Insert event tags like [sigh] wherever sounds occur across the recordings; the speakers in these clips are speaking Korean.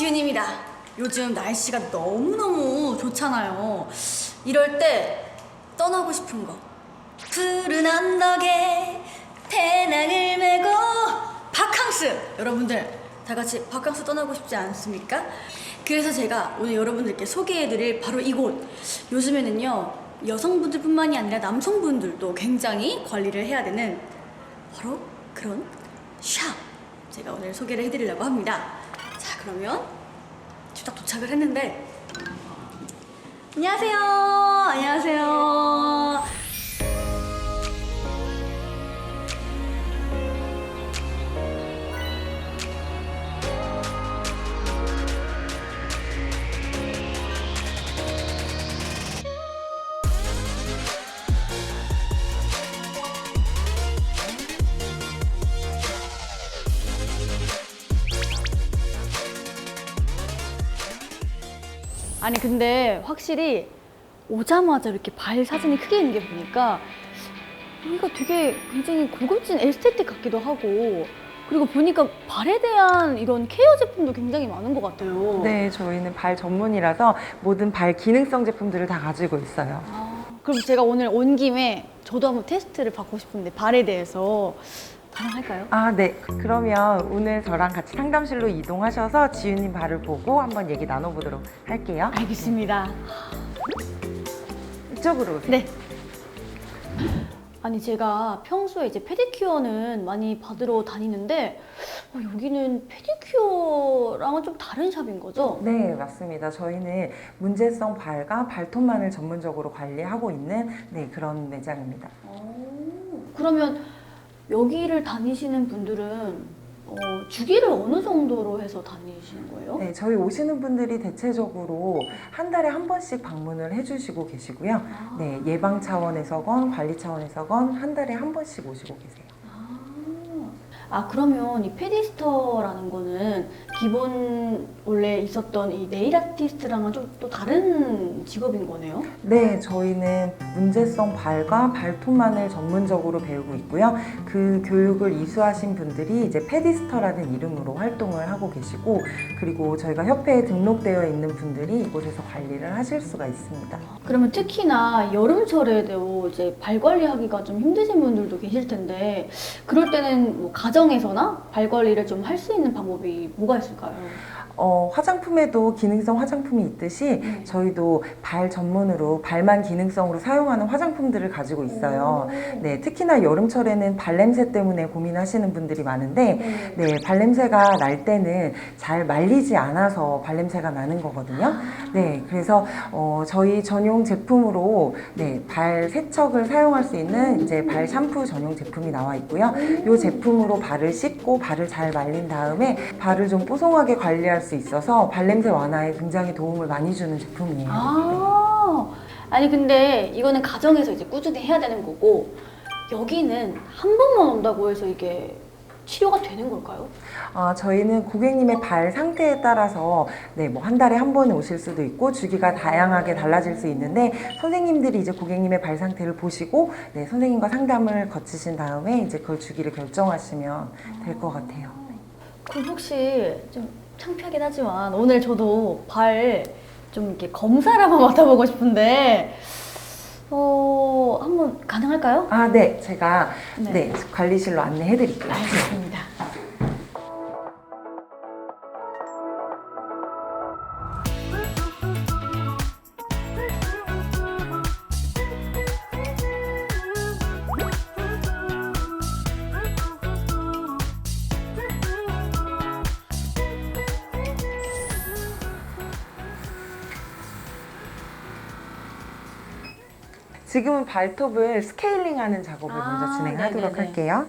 지은입니다. 요즘 날씨가 너무너무 좋잖아요. 이럴 때 떠나고 싶은 거. 푸른 언덕에 배낭을 메고 바캉스! 여러분들 다 같이 바캉스 떠나고 싶지 않습니까? 그래서 제가 오늘 여러분들께 소개해드릴 바로 이곳. 요즘에는요, 여성분들뿐만이 아니라 남성분들도 굉장히 관리를 해야 되는 바로 그런 샵. 제가 오늘 소개를 해드리려고 합니다. 자, 그러면 지금 딱 도착을 했는데 안녕하세요. 안녕하세요. 아니 근데 확실히 오자마자 이렇게 발 사진이 크게 있는 게 보니까 여기가 되게 굉장히 고급진 에스테틱 같기도 하고 그리고 보니까 발에 대한 이런 케어 제품도 굉장히 많은 것 같아요. 네, 저희는 발 전문이라서 모든 발 기능성 제품들을 다 가지고 있어요. 아, 그럼 제가 오늘 온 김에 저도 한번 테스트를 받고 싶은데 발에 대해서 가능할까요? 아, 네. 그러면 오늘 저랑 같이 상담실로 이동하셔서 지윤님 발을 보고 한번 얘기 나눠보도록 할게요. 알겠습니다. 이쪽으로 오세요. 네. 아니 제가 평소에 이제 페디큐어는 많이 받으러 다니는데 어, 여기는 페디큐어랑은 좀 다른 샵인 거죠? 네, 맞습니다. 저희는 문제성 발과 발톱만을 전문적으로 관리하고 있는 네, 그런 매장입니다. 오, 그러면 여기를 다니시는 분들은 어, 주기를 어느 정도로 해서 다니시는 거예요? 네, 저희 오시는 분들이 대체적으로 한 달에 한 번씩 방문을 해주시고 계시고요. 아, 네, 예방 차원에서건 관리 차원에서건 한 달에 한 번씩 오시고 계세요. 아 그러면 이 페디스터라는 거는 기본 원래 있었던 이 네일 아티스트랑은 좀 또 다른 직업인 거네요? 네, 저희는 문제성 발과 발톱만을 전문적으로 배우고 있고요. 그 교육을 이수하신 분들이 이제 페디스터라는 이름으로 활동을 하고 계시고, 그리고 저희가 협회에 등록되어 있는 분들이 이곳에서 관리를 하실 수가 있습니다. 그러면 특히나 여름철에도 이제 발 관리하기가 좀 힘드신 분들도 계실 텐데 그럴 때는 뭐 가정에서나 발 관리를 좀 할 수 있는 방법이 뭐가 있을까요? 確かに。 어, 화장품에도 기능성 화장품이 있듯이 네. 저희도 발 전문으로 발만 기능성으로 사용하는 화장품들을 가지고 있어요. 오. 네, 특히나 여름철에는 발냄새 때문에 고민하시는 분들이 많은데, 네. 네, 발냄새가 날 때는 잘 말리지 않아서 발냄새가 나는 거거든요. 아. 네, 그래서 어, 저희 전용 제품으로 네, 발 세척을 사용할 수 있는 이제 발 샴푸 전용 제품이 나와 있고요. 이 제품으로 발을 씻고 발을 잘 말린 다음에 발을 좀 뽀송하게 관리할 수 있어서 발냄새 완화에 굉장히 도움을 많이 주는 제품이에요. 아, 아니 근데 이거는 가정에서 이제 꾸준히 해야 되는 거고 여기는 한 번만 온다고 해서 이게 치료가 되는 걸까요? 어, 저희는 고객님의 발 상태에 따라서 네, 뭐 한 달에 한 번 오실 수도 있고 주기가 다양하게 달라질 수 있는데 선생님들이 이제 고객님의 발 상태를 보시고 네, 선생님과 상담을 거치신 다음에 이제 그걸 주기를 결정하시면 될 것 같아요. 그럼 혹시 좀 창피하긴 하지만 오늘 저도 발 좀 이렇게 검사를 한번 [laughs] 맡아보고 싶은데 어 한번 가능할까요? 아, 네, 제가 네. 네, 관리실로 안내해 드릴게요. 알겠습니다. 지금은 발톱을 스케일링하는 작업을 아, 먼저 진행하도록 네네네. 할게요.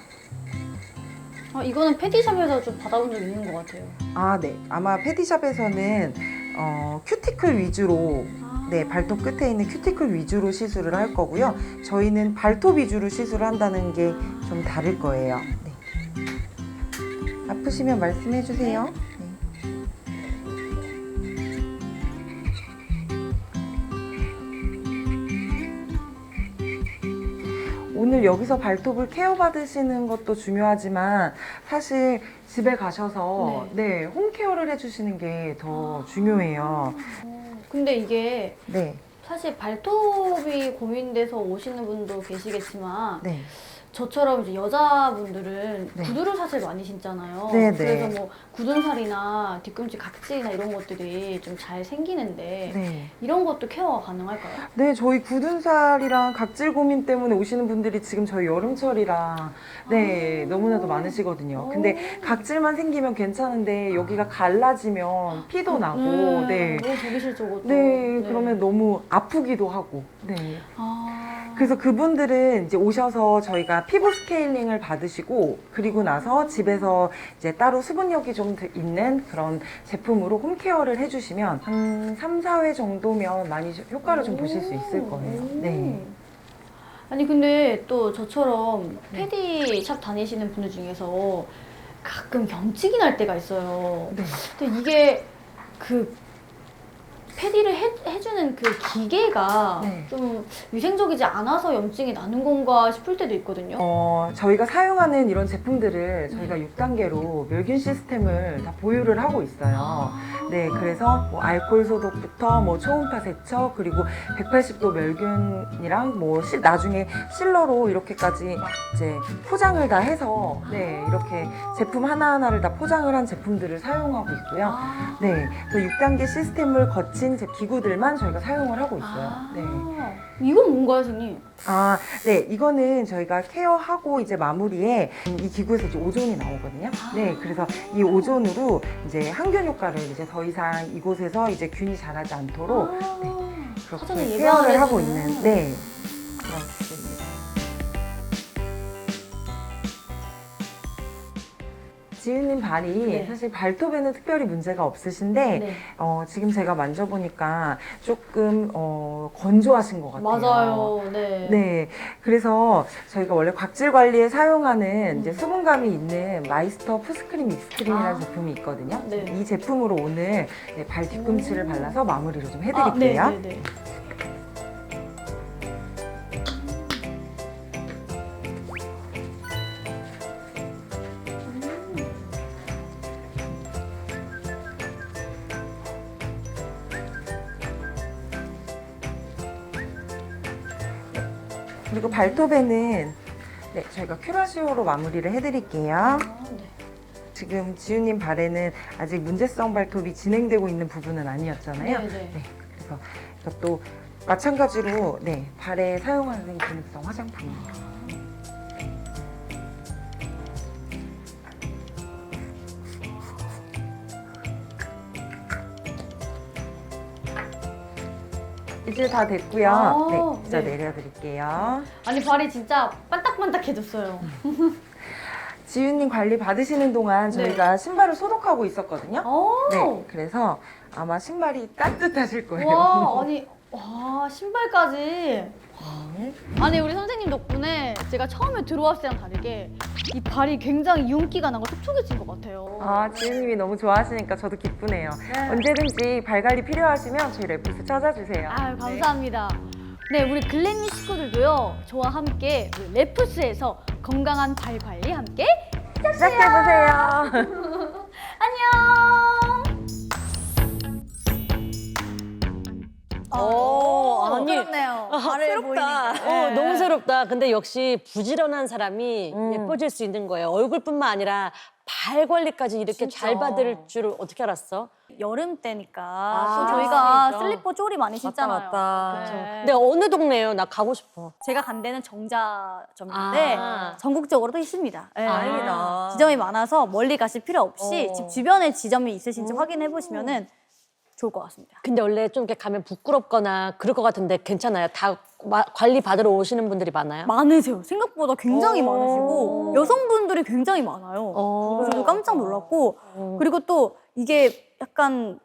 아, 이거는 패디샵에서 좀 받아본 적 있는 것 같아요. 아, 네. 아마 페디샵에서는 어, 큐티클 위주로 네, 발톱 끝에 있는 큐티클 위주로 시술을 할 거고요. 저희는 발톱 위주로 시술을 한다는 게 좀 다를 거예요. 네. 아프시면 말씀해 주세요. 오늘 여기서 발톱을 케어 받으시는 것도 중요하지만 사실 집에 가셔서 네, 홈케어를 해주시는 게 더 중요해요. 근데 이게 네, 사실 발톱이 고민돼서 오시는 분도 계시겠지만 네. 저처럼 이제 여자분들은 네. 구두를 사실 많이 신잖아요. 네, 네. 그래서 뭐 굳은 살이나 뒤꿈치 각질이나 이런 것들이 좀 잘 생기는데 네. 이런 것도 케어가 가능할까요? 네, 저희 굳은 살이랑 각질 고민 때문에 오시는 분들이 지금 저희 여름철이라 네, 너무나도 많으시거든요. 근데 각질만 생기면 괜찮은데 여기가 갈라지면 피도 나고 음, 네. 너무 보기 싫죠, 그것도. 네, 그러면 너무 아프기도 하고. 네. 아. 그래서 그분들은 이제 오셔서 저희가 피부 스케일링을 받으시고 그리고 나서 집에서 이제 따로 수분력이 좀 있는 그런 제품으로 홈케어를 해주시면 한 3, 4회 정도면 많이 효과를 좀 보실 수 있을 거예요. 네. 아니 근데 또 저처럼 네. 패디 샵 다니시는 분들 중에서 가끔 경직이 날 때가 있어요. 네. 근데 이게 그 패디를 해, 해주는 그 기계가 네. 좀 위생적이지 않아서 염증이 나는 건가 싶을 때도 있거든요. 어, 저희가 사용하는 이런 제품들을 저희가 6단계로 멸균 시스템을 다 보유를 하고 있어요. 네, 그래서 뭐 알코올 소독부터 뭐 초음파 세척 그리고 180도 멸균이랑 뭐 실- 나중에 실러로 이렇게까지 이제 포장을 다 해서 네 이렇게 제품 하나 하나를 다 포장을 한 제품들을 사용하고 있고요. 아. 네, 또 6단계 시스템을 거친 제 기구들만 저희가 사용을 하고 있어요. 아. 네. 이건 뭔가요, 선생님? 아, 네, 이거는 저희가 케어하고 이제 마무리에 이 기구에서 이제 오존이 나오거든요. 네, 그래서 이 오존으로 이제 항균 효과를 이제 더 이상 이곳에서 이제 균이 자라지 않도록 아. 그렇게 사전에 예방을 케어를 하고 해주는. 있는, 네, 그런 기구입니다. 지은님 발이 네. 사실 발톱에는 특별히 문제가 없으신데 네. 어, 지금 제가 만져보니까 조금 어, 건조하신 것 같아요. 맞아요. 네. 네, 그래서 저희가 원래 각질 관리에 사용하는 음. 이제 수분감이 있는 마이스터 푸스크림 익스트림이라는 아. 제품이 있거든요. 네. 이 제품으로 오늘 네, 발 뒤꿈치를 오. 발라서 마무리를 좀 아, 해드릴게요. 네, 네, 네. 그리고 발톱에는 네, 저희가 큐라시오로 마무리를 해드릴게요. 아, 네. 지금 지우님 발에는 아직 문제성 발톱이 진행되고 있는 부분은 아니었잖아요. 네, 네. 네, 그래서 이것도 마찬가지로 네, 발에 사용하는 기능성 화장품이에요. 이제 다 됐고요. 아, 네, 이제 네. 내려드릴게요. 아니 발이 진짜 반딱반딱해졌어요. [laughs] 지윤님 관리 받으시는 동안 네. 저희가 신발을 소독하고 있었거든요. 오. 네, 그래서 아마 신발이 따뜻하실 거예요. 와 아니 와 신발까지. 네. 아니 우리 선생님 덕분에 제가 처음에 들어왔을 때랑 다르게 이 발이 굉장히 윤기가 나고 촉촉해진 것 같아요. 아, 지은님이 너무 좋아하시니까 저도 기쁘네요. 네. 언제든지 발 관리 필요하시면 저희 래프스 찾아주세요. 아유 감사합니다. 네, 우리 글램미 식구들도요 저와 함께 우리 레프스에서 건강한 발 관리 함께 네. 시작해보세요. [laughs] 안녕. 오, 아니. 그렇네요. 아, 새롭다. 어, 너무 새롭다. 근데 역시 부지런한 사람이 음. 예뻐질 수 있는 거예요. 얼굴뿐만 아니라 발 관리까지 이렇게. 잘 받을 줄 어떻게 알았어? 여름 때니까 아, 또 저희가 진짜. 슬리퍼 쪼리 많이 신잖아요. 맞다. 네. 근데 어느 동네예요? 나 가고 싶어. 제가 간 데는 정자점인데 아. 전국적으로도 있습니다. 네. 다행이다. 지점이 많아서 멀리 가실 필요 없이 어. 집 주변에 지점이 있으신지 확인해 보시면은 좋을 것 같습니다. 근데 원래 좀 이렇게 가면 부끄럽거나 그럴 것 같은데 괜찮아요. 다 마- 관리 받으러 오시는 분들이 많아요. 많으세요. 생각보다 굉장히 오. 많으시고 여성분들이 굉장히 많아요. 어. 그래서 저도 깜짝 놀랐고 그리고 또 이게 약간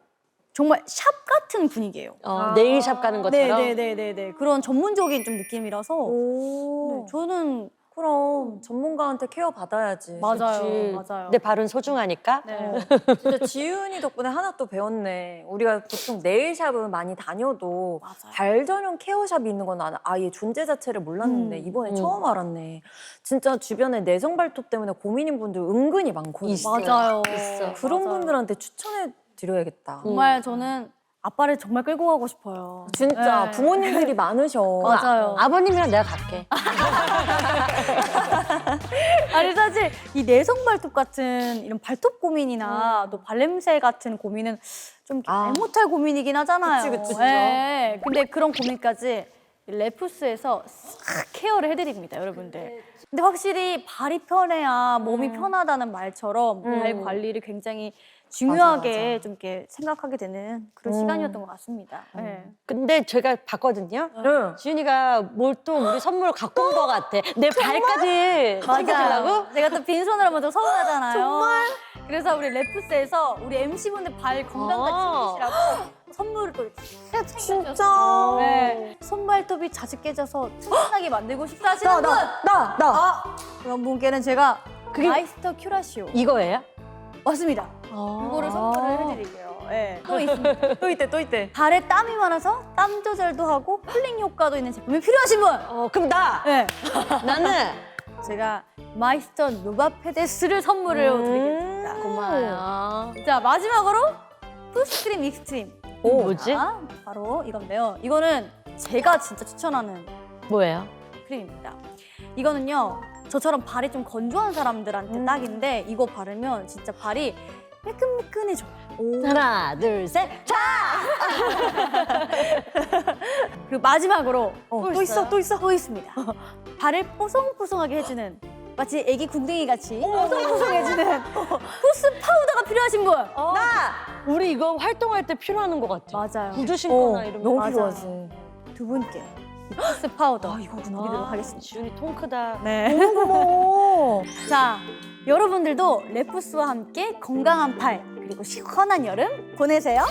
정말 샵 같은 분위기예요. 어, 네일샵 가는 것처럼. 네네네네네 그런 전문적인 좀 느낌이라서 네, 저는 그럼 전문가한테 케어 받아야지. 맞아요, 그치. 맞아요. 내 발은 소중하니까. 네. [laughs] 진짜 지윤이 덕분에 하나 또 배웠네. 우리가 보통 네일샵을 많이 다녀도 맞아요. 발 전용 케어샵이 있는 건 아- 아예 존재 자체를 몰랐는데 음, 이번에 음. 처음 알았네. 진짜 주변에 내성 발톱 때문에 고민인 분들 은근히 많거든요. 있어. 맞아요. 있어. 그런 맞아요. 분들한테 추천해 드려야겠다. 정말 저는 아빠를 정말 끌고 가고 싶어요. 진짜 네. 부모님들이 [laughs] 많으셔. 맞아요. 아 버님이랑 내가 갈게. [laughs] 아니 사실 이 내성 발톱 같은 이런 발톱 고민이나 또 발냄새 같은 고민은 좀 아. 말 못할 고민이긴 하잖아요. 그치, 그치. 예. 근데 그런 고민까지 이 레푸스에서 싹 케어를 해드립니다, 여러분들. 근데 확실히 발이 편해야 몸이 편하다는 말처럼 발 관리를 굉장히 중요하게 맞아, 맞아. 좀 이렇게 생각하게 되는 그런 음. 시간이었던 것 같습니다. 예. 근데 제가 봤거든요. 응. 지윤이가 뭘 또 우리 선물 갖고 온 것 같아. 내 발까지 챙겨주려고? 제가 또 빈손으로 좀 서운하잖아요. 정말? 그래서 우리 레프스에서 우리 MC분들 발 건강까지 어. 챙기시라고 선물을 또 챙겨줬어요. 진짜. 네. 손발톱이 자주 깨져서 튼튼하게 만들고 싶다 하시는 분! 나, 나, 나. 아! 그런 분께는 제가 그게- 마이스터 큐라시오 이거예요? 맞습니다. 아. 이거를 선물을 해드릴게요. 네. 또 있습니다. [laughs] 또 있대, 또 있대. 발에 땀이 많아서 땀 조절도 하고 쿨링 효과도 있는 제품이 필요하신 분! 어, 그럼 나! 네. [laughs] 나는 제가 마이스터 노바 페데스를 선물을 음. 드리겠습니다. 고마워요. 자 마지막으로 푸스크림 익스트림. 오, 뭐지? 자, 바로 이건데요. 이거는 제가 진짜 추천하는 뭐예요? 크림입니다. 이거는요 저처럼 발이 좀 건조한 사람들한테 음. 딱인데 이거 바르면 진짜 발이 매끈매끈해져요. 하나, 둘, 셋, 자! [laughs] 그리고 마지막으로 어, 또 있어, 또 있어. 또 있습니다. 발을 뽀송뽀송하게 해주는 마치 애기 궁뎅이 같이 뽀송뽀송해주는 푸스 파우더가 필요하신 분. 나! 우리 이거 활동할 때 필요하는 것 같아. 맞아요. 구두 신거나 이러면. 너무 맞아요. 필요하지. 두 분께 이 푸스 파우더 아, 이거구나. 드리도록 하겠습니다. 지윤이 통 크다. 네. 고마워. [laughs] 자, 여러분들도 레푸스와 함께 건강한 팔 그리고 시원한 여름 보내세요.